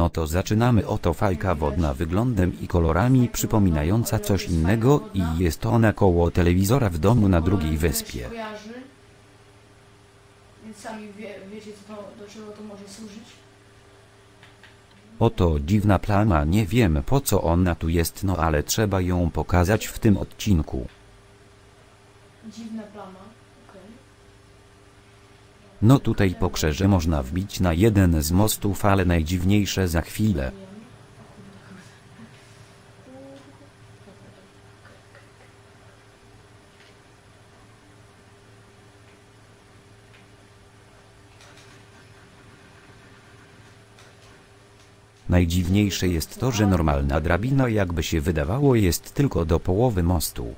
No to zaczynamy oto fajka wodna wyglądem i kolorami przypominająca coś innego i jest ona koło telewizora w domu na drugiej wyspie. Więc sami wie, wiecie, do czego to może służyć. Oto dziwna plama, nie wiem po co ona tu jest, no ale trzeba ją pokazać w tym odcinku. Dziwna plama. okej. No tutaj po krzeże można wbić na jeden z mostów, ale najdziwniejsze za chwilę. Najdziwniejsze jest to, że normalna drabina jakby się wydawało jest tylko do połowy mostu.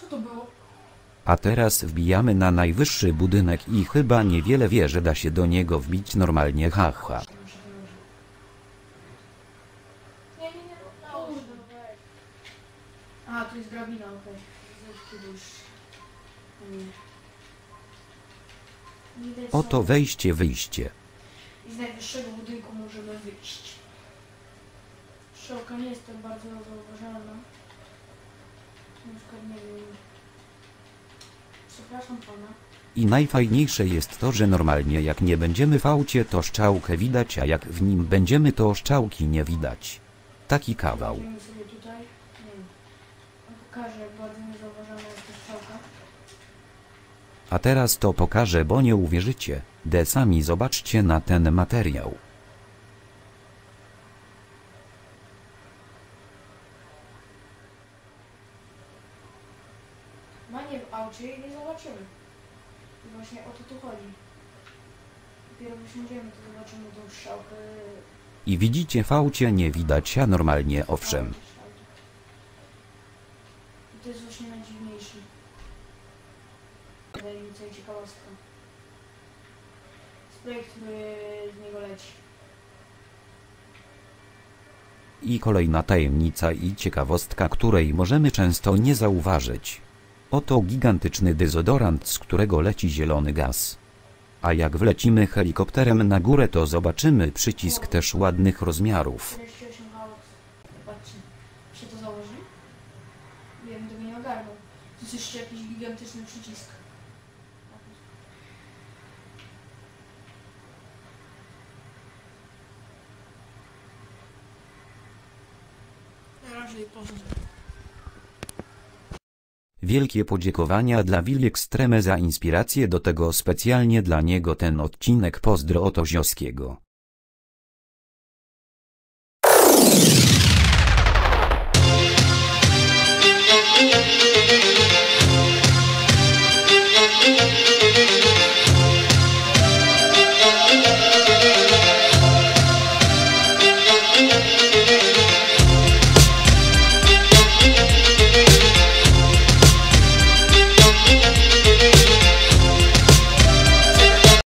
Co to było? A teraz wbijamy na najwyższy budynek i chyba niewiele wie, że da się do niego wbić normalnie haha. A, tu jest drabina, okej. Okay. Oto wejście, wyjście. I z najwyższego budynku możemy wyjść. Strzałka nie jest bardzo zauważalna. Na przykład nie wiem. Przepraszam pana. I najfajniejsze jest to, że normalnie jak nie będziemy w aucie to szczałkę widać, a jak w nim będziemy to szczałki nie widać. Taki kawał. Sobie tutaj. Nie wiem. Pokażę strzałka. A teraz to pokażę, bo nie uwierzycie. De sami zobaczcie na ten materiał. Ma nie w aucie i nie zobaczymy. I właśnie o to tu chodzi. Dopiero wysiądziemy, to zobaczymy tą strzałkę. I widzicie w aucie nie widać, a normalnie owszem. I to jest właśnie najdziwniejsze. Tajemnica i ciekawostka. Spray, który z niego leci. I kolejna tajemnica i ciekawostka, której możemy często nie zauważyć. Oto gigantyczny dezodorant, z którego leci zielony gaz. A jak wlecimy helikopterem na górę, to zobaczymy przycisk też ładnych rozmiarów. 48 hałas. Patrzcie. Się to założy? Ja bym tego nie ogarnął. To jest jeszcze jakiś gigantyczny przycisk. Na razie. Wielkie podziękowania dla Willi Ekstreme za inspirację do tego specjalnie dla niego ten odcinek pozdro Oto Zioskiego.